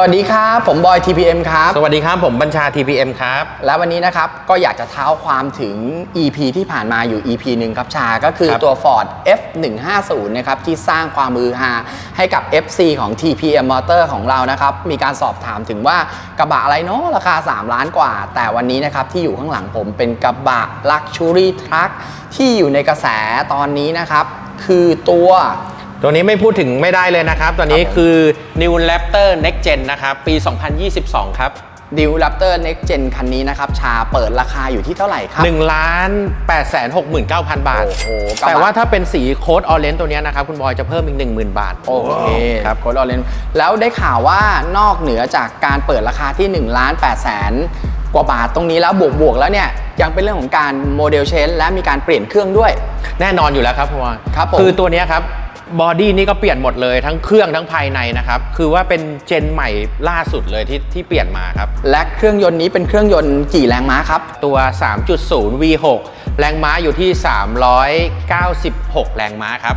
สวัสดีครับ ผมบอย TPM ครับ สวัสดีครับ ผมบัญชา TPM ครับ และวันนี้นะครับ ก็อยากจะเท้าความถึง EP ที่ผ่านมาอยู่ EP หนึ่งครับชา ก็คือครับตัว Ford F150 นะครับ ที่สร้างความมือฮาให้กับ FC ของ TPM Motor ของเรานะครับ มีการสอบถามถึงว่ากระบะอะไรเนาะราคา 3 ล้านกว่า แต่วันนี้นะครับ ที่อยู่ข้างหลังผมเป็นกระบะ Luxury Truck ที่อยู่ในกระแสตอนนี้นะครับ คือตัว ตัวนี้ไม่พูดถึงไม่ได้เลยนะครับ ตัวนี้ครับผมคือ New Raptor Next Gen นะครับ ปี 2022 ครับ d e w Raptor Next Gen คันนี้นะครับ ชาเปิดราคาอยู่ที่เท่าไหร่ครับ1ล้าน8 6 9 0 0 0บาทโอ้โหกระบะแต่ว่าถ้าเป็นสีโค้ดออเรนจ์ตัวเนี้ยนะครับ คุณบอยจะเพิ่มอีก 10,000 บาท โอเคครับโค้ดออเรนแล้วได้ข่าวว่านอกเหนือจากการเปิดราคาที่1ล้าน8แสนกว่าบาทตรงนี้แล้วบวกบวกๆแล้วเนี่ย ยังเป็นเรื่องของการโมเดลเชนและมีการเปลี่ยนเครื่องด้วย แน่นอนอยู่แล้วครับคุณบอยครับผมคือตัวเนี้ยครับ บอดี้นี่ก็เปลี่ยนหมดเลยทั้งเครื่องทั้งภายในนะครับ คือว่าเป็นเจนใหม่ล่าสุดเลยที่ที่เปลี่ยนมาครับ และเครื่องยนต์นี้เป็นเครื่องยนต์กี่แรงม้าครับ ตัว 3.0 V6 แรงม้าอยู่ที่ 396 แรงม้าครับ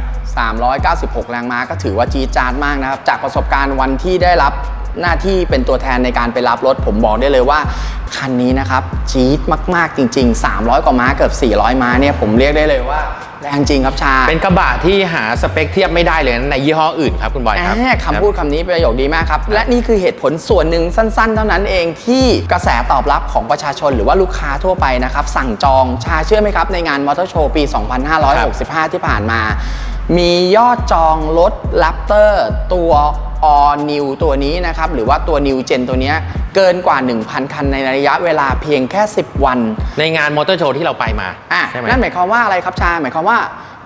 396 แรงม้าก็ถือว่าจี๊ดจ๊าดมากนะครับ จากประสบการณ์วันที่ได้รับ หน้าที่เป็นตัวแทนในการไปรับรถ ผมบอกได้เลยว่า คันนี้นะครับจี๊ดมาก ๆ จริง ๆ 300 กว่าม้าเกือบ 400 ม้าเนี่ยผมเรียกได้เลยว่าแรงจริงครับชา เป็นกระบะที่หาสเปคเทียบไม่ได้เลยในยี่ห้ออื่นครับคุณบอยครับแหมคำพูดคำนี้ประโยคดีมากครับ และนี่คือเหตุผลส่วนหนึ่งสั้น ๆ เท่านั้นเองที่กระแสตอบรับของประชาชนหรือว่าลูกค้าทั่วไปนะครับ สั่งจองชาเชื่อไหมครับ ในงานมอเตอร์โชว์ปี 2565 ที่ผ่านมา มียอดจองรถ Raptor ตัว All New ตัวนี้นะครับ หรือว่าตัว New Gen ตัวเนี้ยเกินกว่า 1,000 คันในระยะเวลาเพียงแค่ 10 วัน ในงานมอเตอร์โชว์ที่เราไปมาอะใช่ไหมนั่นหมายความว่าอะไรครับชา หมายความว่า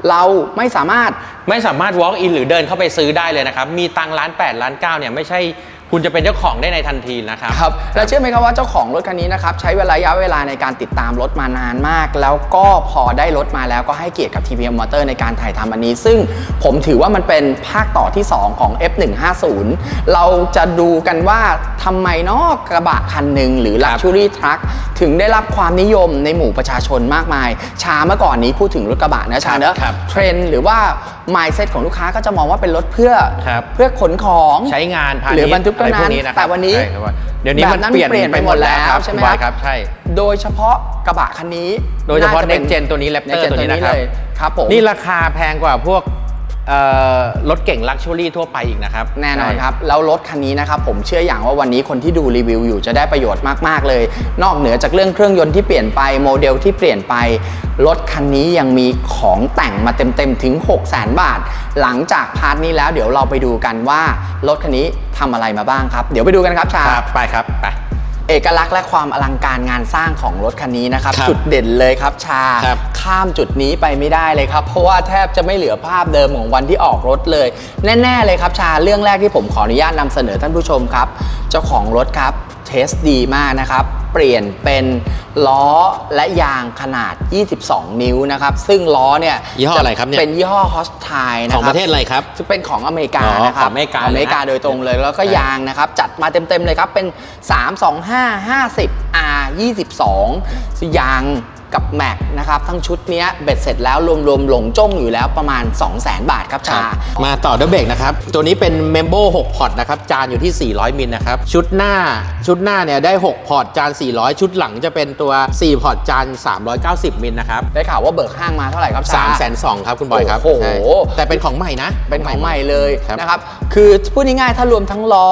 เราไม่สามารถไม่สามารถ walk in หรือเดินเข้าไปซื้อได้เลยนะครับ มีตังค์ล้าน8ล้าน9เนี่ยไม่ใช่ คุณจะเป็นเจ้าของได้ในทันทีนะครับ ครับแล้วเชื่อไหมครับว่าเจ้าของรถคันนี้นะครับใช้เวลาระยะเวลาในการติดตามรถมานานมาก แล้วก็พอได้รถมาแล้วก็ให้เกียรติกับ TPM Motor ในการถ่ายทำอันนี้ ซึ่งผมถือว่ามันเป็นภาคต่อที่ 2 ของ F150 เราจะดูกันว่าทำไมเนอกกระบะคันหนึ่งหรือครับ Luxury Truck ถึงได้รับความนิยมในหมู่ประชาชนมากมาย ชาเมื่อก่อนนี้พูดถึงรถกระบะนะชาเนอะครับเทรนด์หรือว่า mindset ของลูกค้าก็จะมองว่าเป็นรถเพื่อครับ เพื่อขนของใช้งานพาณิชย์หรือบรรทุกเท่าอะไรพวนั้นกนี้นะครับแต่วันนี้ใช่ครับเดี๋ยวนี้มันแบบนั้นเปลี่ยนเปลี่ยนไปหมดแล้วครับใช่ไหมคุณบอยคครัรับบใช่ โดยเฉพาะกระบะคันนี้โดยเฉพาะน่จป็ Next Gen ตัวนี้ Raptor Next Gen ตัวนี้นะครับ เลยครับผม นี่ราคาแพงกว่าพวกเอ่อ รถเก่งลักชัวรี่ทั่วไปอีกนะครับ แน่นอนใช่ครับ แล้วรถคันนี้นะครับ ผมเชื่ออย่างว่าวันนี้คนที่ดูรีวิวอยู่จะได้ประโยชน์มาก ๆ เลย นอกเหนือจากเรื่องเครื่องยนต์ที่เปลี่ยนไปโมเดลที่เปลี่ยนไป รถคันนี้ยังมีของแต่งมาเต็ม ๆ ถึง 6 0 0 0 0 0 บาท หลังจากพาร์ทนี้แล้วเดี๋ยวเราไปดูกันว่ารถคันนี้ทำอะไรมาบ้างครับ เดี๋ยวไปดูกันครับชาครับไปครับไป เอกลักษณ์และความอลังการงานสร้างของรถคันนี้นะครับ ครับจุดเด่นเลยครับชา ครับข้ามจุดนี้ไปไม่ได้เลยครับ เพราะว่าแทบจะไม่เหลือภาพเดิมของวันที่ออกรถเลย แน่ ๆ เลยครับชาเรื่องแรกที่ผมขออนุญาตนำเสนอท่านผู้ชมครับ เจ้าของรถครับ เทสดีมากนะครับ เปลี่ยนเป็นล้อและยางขนาด 22 นิ้วนะครับ ซึ่งล้อเนี่ยยี่ห้ออะไรครับเนี่ยเป็นยี่ห้อฮอสไทนะคขรัอบงประเทศอะไรครับซึ่งเป็นของอเมริกาอ๋อนะครับของอเมริกาอเมริกาเลยนะโดยตรงเลยแล้วก็ใช่ยางนะครับ จัดมาเต็มๆเลยครับ เป็น 3 2 5 50 R 22ยาง กับแม็กนะครับทั้งชุดเนี้ยเบ็ดเสร็จแล้วรวมๆหลงจ้งอยู่แล้วประมาณ 200,000 บาทครับชา มาต่อด้วยเบรกนะครับ ตัวนี้เป็น m e m b o 6พอร์ตนะครับ จานอยู่ที่ 400 มิลนะครับ ชุดหน้า ชุดหน้าเนี่ยได้ 6 พอร์ต จาน 400 ชุดหลังจะเป็นตัว 4 พอร์ต จาน 390 มิลนะครับได้ข่าวว่าเบิกห้างมาเท่าไหร่ครับชา 3 2 0 0 0ครับคุณบอยครับโอ้โห ใช่แต่เป็นของใหม่นะ เป็นของใหม่เลยครับ นะครับ คือพูดง่ายๆ ถ้ารวมทั้งล้อ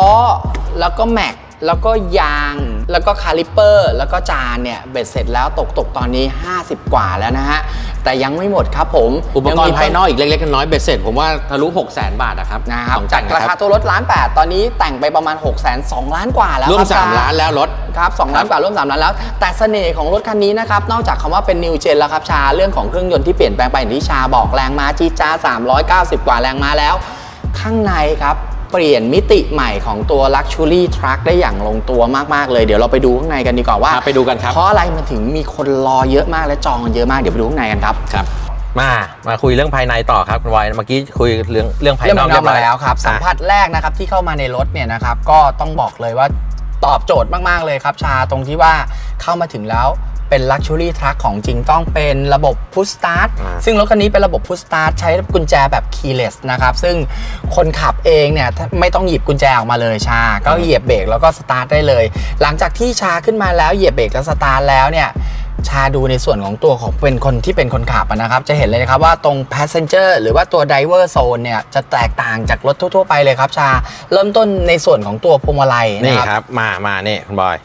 แล้วก็แม็ก แล้วก็ยาง แล้วก็คาลิปเปอร์ แล้วก็จานเนี่ยเบ็ดเสร็จแล้วตกตกๆตอนนี้ 50 กว่าแล้วนะฮะ แต่ยังไม่หมดครับผมอุปกรยัณ์งมีภายนอกอีกเล็กๆน้อยๆเบ็ดเสร็จผมว่าทะลุ 6 0 0 0 0 0บาทนะครับนะครับของจาจักนรานะคคารับตัวรถล้านแปดตอนนี้แต่งไปประมาณ6 2 0 0 0ล้านกว่าแล้วร่วมคบ3ล้านแล้วรถครับสองล้านกว่าร่วม3ล้านแล้ว แต่เสน่ห์ของรถคันนี้นะครับนอกจากคำว่าเป็นนิวเจนแล้วครับชาเรื่องของเครื่องยนต์ที่เปลี่ยนแปลงไปอย่างที่ชาบอกแรงม้าจีดจ้า390 กว่าแรงม้าแล้ว ข้างในครับ เปลี่ยนมิติใหม่ของตัว Luxury Truck ได้อย่างลงตัวมาก ๆ เลย เดี๋ยวเราไปดูข้างในกันดีกว่าว่าครับไปดูกันครับ เพราะอะไรมันถึงมีคนรอเยอะมากและจองกันเยอะมากเดี๋ยวไปดูข้างในกันครับ ครับ มามาคุยเรื่องภายในต่อครับคุณบอยเมื่อกี้คุยเรื่องเรื่องภายเรื่องนอกภายนอกมาแล้วครับสัมอะผัสแรกนะครับที่เข้ามาในรถเนี่ยนะครับก็ต้องบอกเลยว่าตอบโจทย์มาก ๆ เลยครับชาตรงที่ว่าเข้ามาถึงแล้ว เเป็น Luxury Truck ของจริงต้องเป็นระบบ Push Start อ่าซึ่งรถคันนี้เป็นระบบ Push Start ใช้กุญแจแบบ Keyless นะครับซึ่งคนขับเองเนี่ยไม่ต้องหยิบกุญแจออกมาเลยชา ก็เหยียบเบรกแล้วก็สตาร์ทได้เลย หลังจากที่ชาขึ้นมาแล้วเหยียบเบรกแล้วสตาร์ทแล้วเนี่ยชาดูในส่วนของตัวของเป็นคนที่เป็นคนขับอะนะครับ จะเห็นเลยนะครับว่าตรง passenger หรือว่าตัว driver zone เนี่ยจะแตกต่างจากรถทั่ว ๆ ไปเลยครับชา เริ่มต้นในส่วนของตัวพวงมาลัยนี่นะครับครับมามาเนี่ยคุณบอย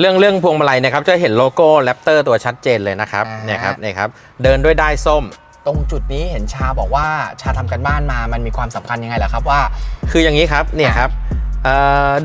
เรื่องเรื่องพวงมาลัยนะครับจะเห็นโลโก้แรปเตอร์ตัวชัดเจนเลยนะครับอ่า เนี่ยครับเนี่ยครับเดินด้วยได้ายส้ม ตรงจุดนี้เห็นชาบอกว่าชาทำกันบ้านมามันมีความสำคัญยังไงล่ะครับว่า คืออย่างนี้ครับเนี่ยครับเอ่อ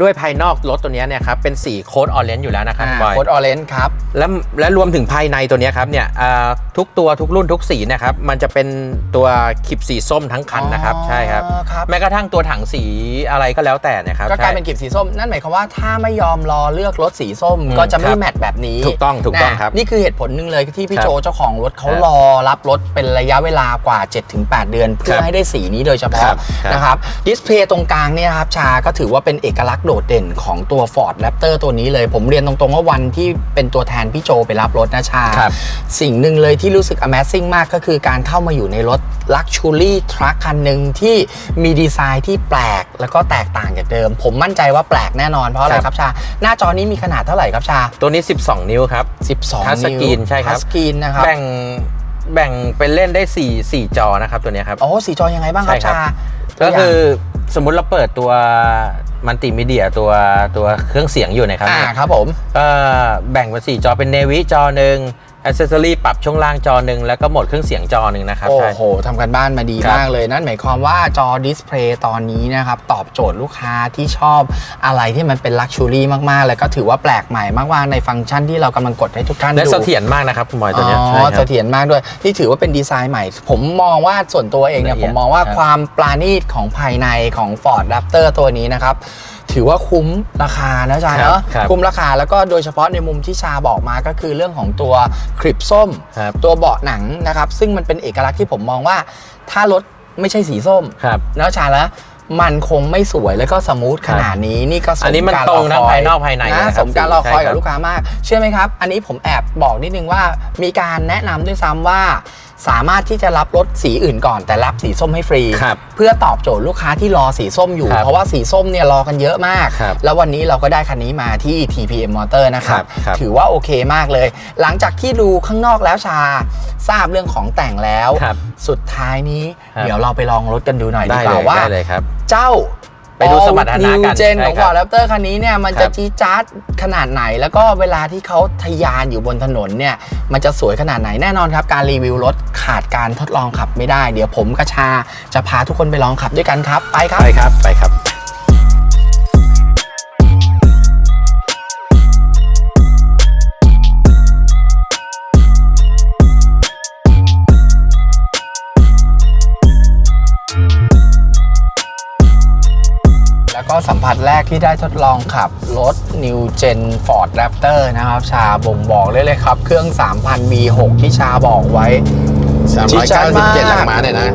ด้วยภายนอกรถตัวเนี้ยเนี่ยครับเป็นสีโค้ดออเรนจ์อยู่แล้วนะครับคุณบอยโค้ดออเรนจ์ครับและและรวมถึงภายในตัวเนี้ยครับเนี่ยเอ่อทุกตัวทุกรุ่นทุกสีเนะครับมันจะเป็นตัวคลิปสีส้มทั้งคันนะครับอ๋อใช่ครับครับแม้กระทั่งตัวถังสีอะไรก็แล้วแต่นะครับก็กลายใช่เป็นกลีบสีส้มนั่นหมายความว่าถ้าไม่ยอมรอเลือกรถสีส้มอืมก็จะไม่ครับแมทแบบนี้ถูกต้องถูกต้องนะครับนี่คือเหตุผลหนึ่งเลยที่พี่ครับโจเจ้าของรถเขาครับรอรับรถเป็นระยะเวลากว่า 7-8 เดือน เพื่อครับให้ได้สีนี้โดยเฉคพาะรับครับนะครับดิสเพลย์ตรงกลางเนี่ยครับชาก็ถือว่าเป็นเอกลักษณ์โดดเด่นของตัว Ford Raptor ตัวนี้เลย ผมเรียนตรงๆว่าวันที่เป็นตัวแทนพี่โจไปรับรถนะชา ครับสิ่งหนึ่งเลยที่รู้สึก Amazing มากก็คือการเข้ามาอยู่ในรถ Luxury Truck คันหนึ่งที่มีดีไซน์ที่แปลกแล้วก็แตกต่างจากเดิม ผมมั่นใจว่าแปลกแน่นอนเพราะอะไรครับครับชา หน้าจอนี้มีขนาดเท่าไหร่ครับชา ตัวนี้ 12 นิ้วครับ 12ทัชสกรีนใช่ครับ ทัชสกรีนนะครับ แบ่งแบ่งเป็นเล่นได้4 4จอนะครับตัวเนี้ยครับ โอ้สีจอยังไงบ้างครับใช่ครับชาก็คือ สมมุติเราเปิดตัวมัลติมีเดียตัวตัวเครื่องเสียงอยู่นะครับอ่าเนี่ยครับผมก็แบ่งเป็น4จอเป็นเนวิจอหนึ่ง อ c เซสซอรี่ปรับช่วงล่างจอหนึ่งแล้วก็โหมดเครื่องเสียงจอหนึ่งนะครับโอ้ใช่ โหทำกันบ้านมาดีครับมากเลย นั่นหมายความว่าจอดิสเพลย์ตอนนี้นะครับ ตอบโจทย์ลูกค้าที่ชอบอะไรที่มันเป็นลักชูรี่มาก ๆ แล้วก็ถือว่าแปลกใหม่มากๆในฟังก์ชันที่เรากำลังกดให้ทุกท่านและดูเสถียรมากนะครับคุณบอยตัวเนี้ยอ๋ใช่อคเสรับ ถียรมากด้วย ที่ถือว่าเป็นดีไซน์ใหม่ ผมมองว่าส่วนตัวเองเนี่ย ละเอีผยดมมองว่าครับ ความปราณีตของภายในของ Ford Raptor ตัวนี้นะครับถือว่าคุ้มราคานะจ๊ะครับเนาะครับคุ้มราคาแล้วก็โดยเฉพาะในมุมที่ชาบอกมาก็คือเรื่องของตัวคลิปส้ม ครับตัวเบาะหนังนะครับ ซึ่งมันเป็นเอกลักษณ์ที่ผมมองว่า ถ้ารถไม่ใช่สีส้มครับแล้วชาแล้วมันคงไม่สวยแล้วก็สมูทขนาดนี้นี่ก็สมอันนี้มันการตรงอทั้งคอยภายนอกภายในเลยนะครับสมการรอคอยใช่ครักับบ ลูกค้ามาก เชื่อไหมครับ อันนี้ผมแอบบอกนิดนึงว่ามีการแนะนำด้วยซ้ำว่า สามารถที่จะรับรถสีอื่นก่อนแต่รับสีส้มให้ฟรี ครับเพื่อตอบโจทย์ลูกค้าที่รอสีส้มอยู่ ครับเพราะว่าสีส้มเนี่ยรอกันเยอะมาก ครับแล้ววันนี้เราก็ได้คันนี้มาที่ TPM Motor นะครับ ครับถือว่าโอเคมากเลย หลังจากที่ดูข้างนอกแล้วชา ทราบเรื่องของแต่งแล้ว ครับ สุดท้ายนี้ ครับ เดี๋ยวเราไปลองรถกันดูหน่อยดีได้กเลว่ายว่า ได้เลยครับ เจ้า ไปดูสมรรถนะกันเจนของใช่ครับ Ford Raptor คันนี้เนี่ยมันครัจะบจี๊ดจ๊าดขนาดไหน แล้วก็เวลาที่เขาทะยานอยู่บนถนนเนี่ยมันจะสวยขนาดไหนแน่นอนครับ การรีวิวรถขาดการทดลองขับไม่ได้ เดี๋ยวผมกระชาจะพาทุกคนไปลองขับด้วยกันครับ ไปครับ ไปครับไปครับ แล้วก็สัมผัสแรกที่ได้ทดลองขับรถ New Gen Ford Raptor นะครับ ชาบ่งบอกเลยเลยครับ เครื่อง 3,000 V6 ที่ชาบอกไว้ 397แรงม้าเนี่ยนะ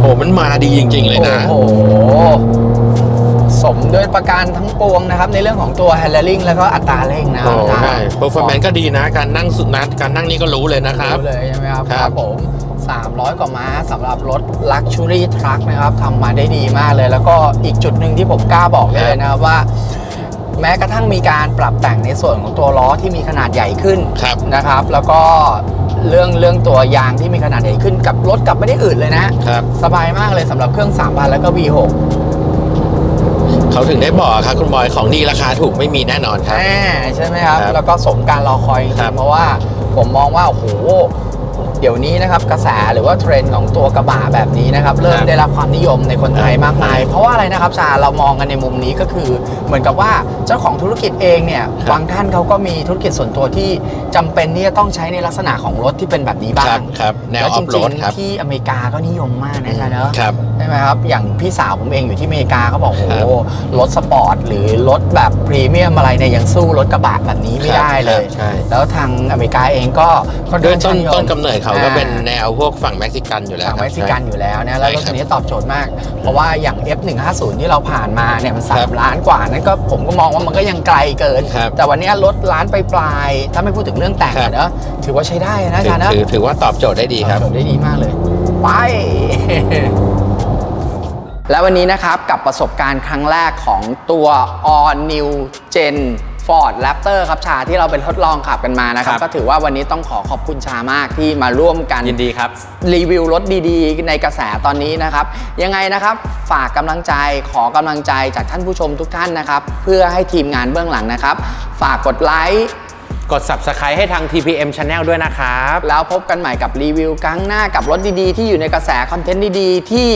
โหมันมาดีจริง ๆ เลยนะ โอ้โห สมด้วยประการทั้งปวงนะครับ ในเรื่องของตัว handling แล้วก็อัตราเร่งนะคโอ้รับใช่เปอร์ฟอร์แมนซ์ก็ดีนะ การนั่งสุดนะการนั่งนี่ก็รู้เลยนะครับ รู้เลยใช่ไหมครับ ครับผม 300 กว่าม้าสำหรับรถ Luxury Truck นะครับทำมาได้ดีมากเลย แล้วก็อีกจุดหนึ่งที่ผมกล้าบอกได้เลยนะครับว่าแม้กระทั่งมีการปรับแต่งในส่วนของตัวล้อที่มีขนาดใหญ่ขึ้นครับนะครับ แล้วก็เรื่องเรื่องตัวยางที่มีขนาดใหญ่ขึ้นกับรถกลับไม่ได้อื่นเลยนะครับสบายมากเลยสำหรับเครื่อง3,000แล้วก็ V6 เขาถึงได้บอกครับคุณบอยของดีราคาถูกไม่มีแน่นอนครับแน่ใช่ไหมครับ ครับแล้วก็สมการรอคอยจริครังบๆเพราะว่าผมมองว่าโอ้โหเดี๋ยวนี้นะครับกระแสหรือว่าเทรนด์ของตัวกระบะแบบนี้นะครับเริ่มครับได้รับความนิยมในคนไทยมากมาย เพราะว่าอะไรนะครับชาเรามองกันในมุมนี้ก็คือ เหมือนกับว่าเจ้าของธุรกิจเองเนี่ยครับบางท่านเขาก็มีธุรกิจส่วนตัวที่จำเป็นที่จะต้องใช้ในลักษณะของรถที่เป็นแบบนี้บ้าครังบครับแนวแล้วออจฟโรริงดครับๆที่อเมริกาก็นิยมมากนะจ๊ะเนอะครับใช่ไหมครับอย่างพี่สาวผมเองอยู่ที่อเมริกาเขาบอกโอ้ครัโหบรถสปอร์ตหรือรถแบบพรีเมียมอะไรเนี่ยยังสู้รถกระบะแบบนี้ไม่ได้เลยใช่แล้วทางอเมริกาเองก็ค่อนด้วยข้างต้นนิยมต้นกำเนิดเขาก็เป็นแนวพวกฝั่งเม็กซิกันอยู่แล้วฝั่งครับเม็กซิกันอยู่แล้วนะแล้วรถใช่ครับคันนี้ตอบโจทย์มาก เพราะว่าอย่าง F150 ที่เราผ่านมาเนี่ยมันครับ3ล้านกว่านั่นก็ผมก็มองว่ามันก็ยังไกลเกินครับแต่วันนี้รถล้านไปปลายๆถ้าไม่พูดถึงเรื่องแต่งครับอะเนอะถือว่าใช้ได้นะอาถืจารย์นะถือถือว่าตอบโจทย์ได้ดีครับตอบโจทย์ได้ดีมากเลย ไปและวันนี้นะครับกับประสบการณ์ครั้งแรกของตัว All New Gen Ford Raptor ครับชาที่เราเป็นทดลองขับกันมานะครับ ครับ ก็ถือว่าวันนี้ต้องขอขอบคุณชามากที่มาร่วมกัน ยินดีครับ รีวิวรถดีๆ ในกระแสตอนนี้นะครับ ยังไงนะครับฝากกำลังใจขอกำลังใจจากท่านผู้ชมทุกท่านนะครับ เพื่อให้ทีมงานเบื้องหลังนะครับ ฝากกดไลค์กด subscribe ให้ทาง TPM Channel ด้วยนะครับ แล้วพบกันใหม่กับรีวิวครั้งหน้ากับรถดีๆ ที่อยู่ในกระแสคอนเทนต์ดีๆ ที่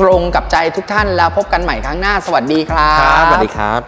ตรงกับใจทุกท่านแล้วพบกันใหม่ครั้งหน้า สวัสดีครับ ครับสวัสดีครับ